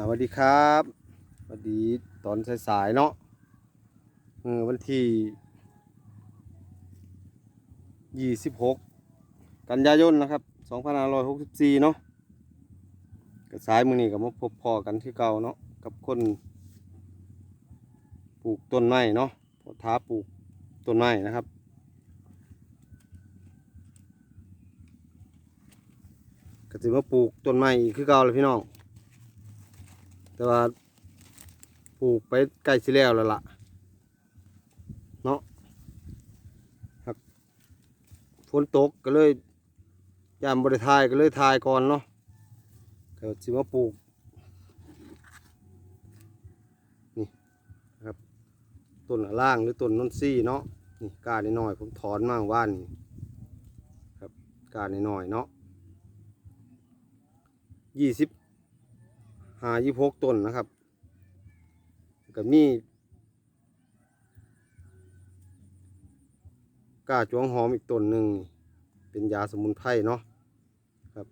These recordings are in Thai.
สวัสดีครับสวัสดีตอนสายๆเนาะเออวันที่ยี่สิบหกกันยายนนะครับสองพันห้าร้อยหกสิบสี่เนาะกับสายมือนี้กับมาพบพอกันที่เก่าเนาะกับคนปลูกต้นไม้เนาะพอท้าปลูกต้นไม้นะครับก็จะมาปลูกต้นไม้อีกคือเก่าเลยพี่น้อง แต่ว่าปลูกไปใกล้สิแล้วแล้วล่ะเนาะครับฝนตกก็เลยยามบริทายก็เลยทายก่อนเนาะก็สิมาปลูกนี่ครับต้นล่างหรือต้นนนซี่เนาะนี่กาดน้อยผมถอนมาเมื่อว่านนี่ครับกาดน้อยเนาะยี่สิบ หายี่หกต้นนะครับกับมีก้าจวงหอมอีกต้นหนึ่งเป็นยาสมุนไพรเนาะครับ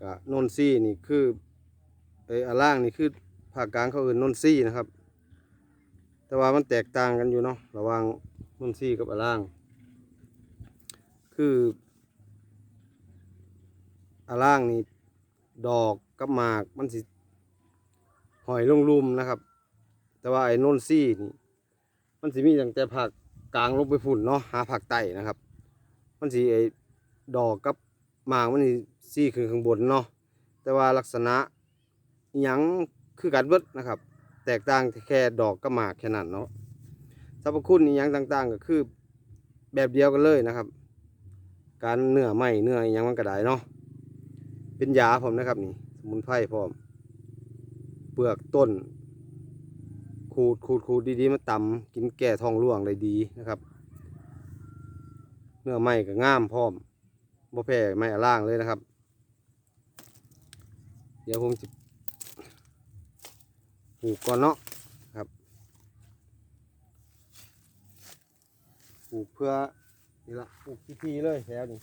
กะนนซี่นี่คือไอ้อล่างนี่คือภาคกลางเขาเอื่นนนซี่นะครับ แต่ว่ามันแตกต่างกันอยู่เนาะระหว่าง นุ่นซี่กับอล่าง คืออล่างนี่ดอกกับหมากมันสิหอยลงลุมนะครับ แต่ว่าไอ้นุ่นซี่นี่มันสิมีตั้งแต่ผักกลางลงไปฝุ่นเนาะหาผักไต่นะครับ มันสิไอ้ดอกกับหมากมันสิซี่ขึ้นข้างบนเนาะแต่ว่าลักษณะยังคือกันเบิดนะครับ แตกต่างแค่ดอกกับหมากแค่นั้นเนาะ สรรพคุณอีหยังต่าง ๆ ก็คือ แบบเดียวกันเลยนะครับ การเนื้อไหมเนื้ออีหยังมันก็ได้เนาะเป็นยาผมนะครับนี่สมุนไพรพร้อม เปลือกต้น ขูดขูดขูดดีๆมาตำกินแก้ท้องร่วงได้ดีนะครับ เนื้อไหมก็ง่ามพร้อมบ่แพ้ไม้อะล่างเลยนะครับ เดี๋ยวผมจะปลูกก่อนเนาะครับ ปลูกเพื่อนี่ละปลูกทีๆเลยแถวนี้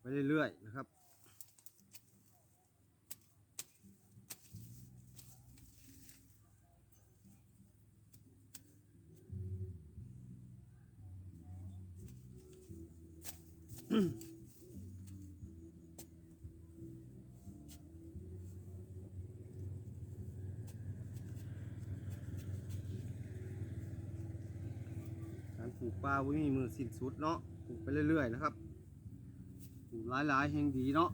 ไปเรื่อยๆนะครับกา ปลูกปลาไว้มีมือสิ้นสุดเนาะปลูกไปเรื่อยๆนะครับปลูกหลายๆแห่งดีเนาะ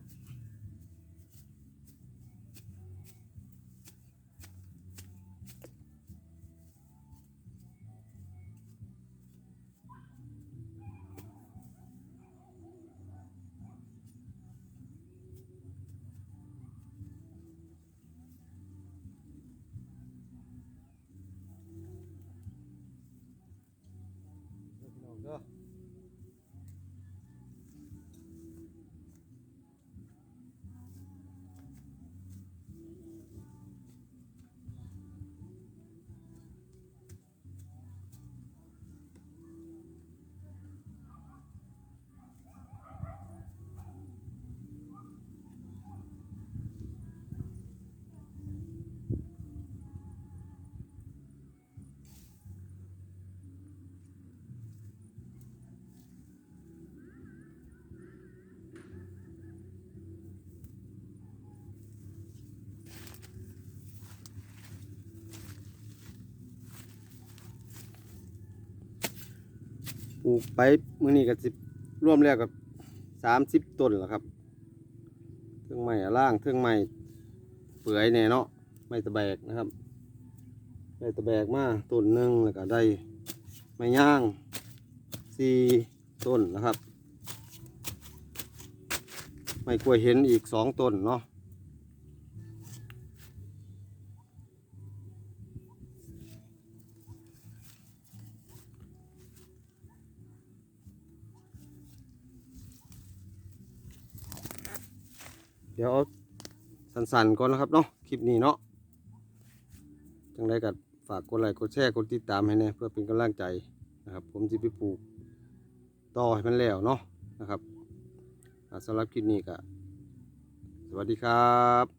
เด้อ ลูกไปมื้อนี้ก็สิร่วมแล้วกับสามสิบต้นแล้วครับเครื่องไม้ล่างเครื่องไม้เปื่อยแน่เนาะไม้ตะแบกนะครับไม้ตะแบกมาต้นหนึ่งแล้วก็ได้ไม้ย่างสี่ต้นนะครับ ไม้กล้วยเห็นอีกสองต้นเนาะ เดี๋ยวสั่นๆก่อนนะครับเนาะคลิปนี้เนาะจังไดก็ฝากกดไลค์กดแชร์กดติดตามให้แน่เพื่อเป็นกำลังใจนะครับ ผมสิไปปลูกต่อให้มันแล้วเนาะนะครับสำหรับคลิปนี้ก็สวัสดีครับ